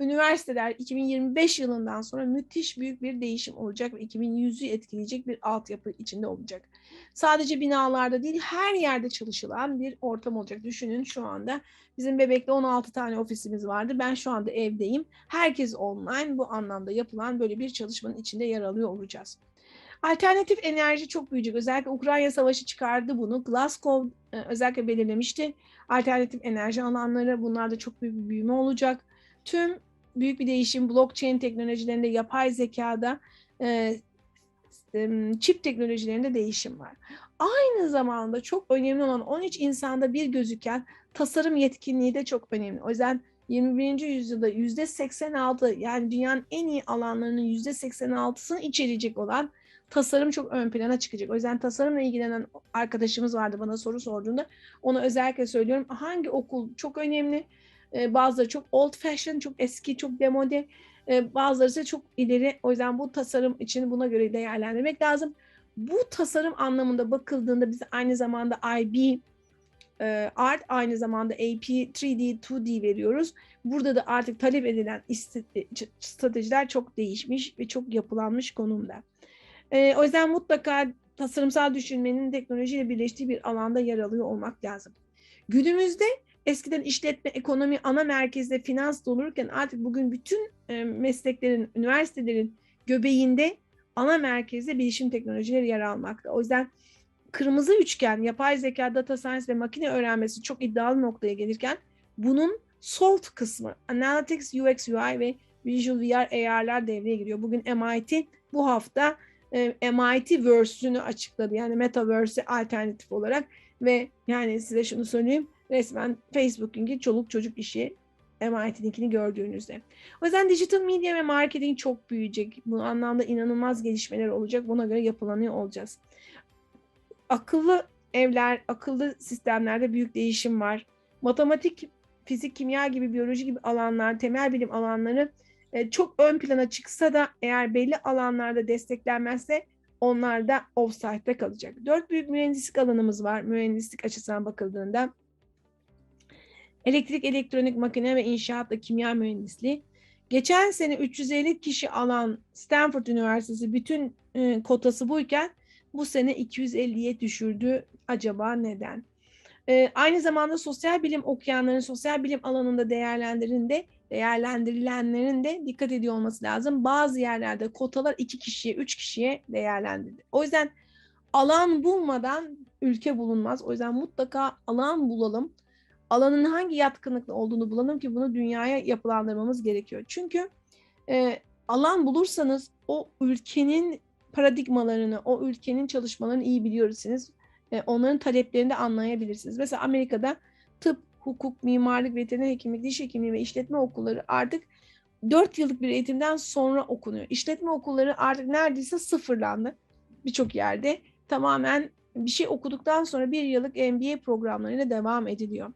üniversiteler 2025 yılından sonra müthiş büyük bir değişim olacak ve 2100'ü etkileyecek bir altyapı içinde olacak. Sadece binalarda değil her yerde çalışılan bir ortam olacak. Düşünün şu anda bizim Bebek'te 16 tane ofisimiz vardı. Ben şu anda evdeyim. Herkes online bu anlamda yapılan böyle bir çalışmanın içinde yer alıyor olacağız. Alternatif enerji çok büyüyecek. Özellikle Ukrayna Savaşı çıkardı bunu. Glasgow e, özellikle belirlemişti. Alternatif enerji alanları bunlarda çok büyük bir büyüme olacak. Tüm büyük bir değişim blockchain teknolojilerinde, yapay zekada, e, çip teknolojilerinde değişim var. Aynı zamanda çok önemli olan 13 insanda bir gözüken tasarım yetkinliği de çok önemli. O yüzden 21. yüzyılda %86 yani dünyanın en iyi alanlarının %86'sını içerecek olan tasarım çok ön plana çıkacak. O yüzden tasarımla ilgilenen arkadaşımız vardı bana soru sorduğunda. Ona özellikle söylüyorum hangi okul çok önemli. Ee, bazıları çok old fashion, çok eski, çok demode. Ee, bazıları ise çok ileri. O yüzden bu tasarım için buna göre değerlendirmek lazım. Bu tasarım anlamında bakıldığında biz aynı zamanda IB e, art aynı zamanda AP 3D 2D veriyoruz. Burada da artık talep edilen stratejiler çok değişmiş ve çok yapılanmış konumda. E, o yüzden mutlaka tasarımsal düşünmenin teknolojiyle birleştiği bir alanda yer alıyor olmak lazım. Günümüzde eskiden işletme, ekonomi ana merkezde finans dolurken artık bugün bütün e, mesleklerin, üniversitelerin göbeğinde ana merkezde bilişim teknolojileri yer almakta. O yüzden kırmızı üçgen, yapay zeka, data science ve makine öğrenmesi çok iddialı noktaya gelirken bunun soft kısmı, Analytics, UX, UI ve Visual VR, AR'lar devreye giriyor. Bugün MIT bu hafta e, MIT Verse'ünü açıkladı. Yani Metaverse alternatif olarak ve yani size şunu söyleyeyim resmen Facebook'unki çoluk çocuk işi MIT'ninkini gördüğünüzde. O yüzden dijital medya ve marketing çok büyüyecek. Bu anlamda inanılmaz gelişmeler olacak. Buna göre yapılanıyor olacağız. Akıllı evler, akıllı sistemlerde büyük değişim var. Matematik, fizik, kimya gibi, biyoloji gibi alanlar, temel bilim alanları e, çok ön plana çıksa da eğer belli alanlarda desteklenmezse onlar da offside'da kalacak. Dört büyük mühendislik alanımız var mühendislik açısından bakıldığında. Elektrik, elektronik, makine ve inşaatla kimya mühendisliği. Geçen sene 350 kişi alan Stanford Üniversitesi bütün e, kotası buyken bu sene 250'ye düşürdü. Acaba neden? E, aynı zamanda sosyal bilim okuyanların sosyal bilim alanında değerlendirinde değerlendirilenlerin de dikkat ediyor olması lazım. Bazı yerlerde kotalar iki kişiye, üç kişiye değerlendirildi. O yüzden alan bulmadan ülke bulunmaz. O yüzden mutlaka alan bulalım. Alanın hangi yatkınlıkla olduğunu bulalım ki bunu dünyaya yapılandırmamız gerekiyor. Çünkü e, alan bulursanız o ülkenin paradigmalarını, o ülkenin çalışmalarını iyi biliyorsunuz. E, onların taleplerini de anlayabilirsiniz. Mesela Amerika'da tıp hukuk, mimarlık, veteriner hekimlik, diş hekimliği ve işletme okulları artık 4 yıllık bir eğitimden sonra okunuyor. İşletme okulları artık neredeyse sıfırlandı birçok yerde. Tamamen bir şey okuduktan sonra bir yıllık MBA programlarıyla devam ediliyor.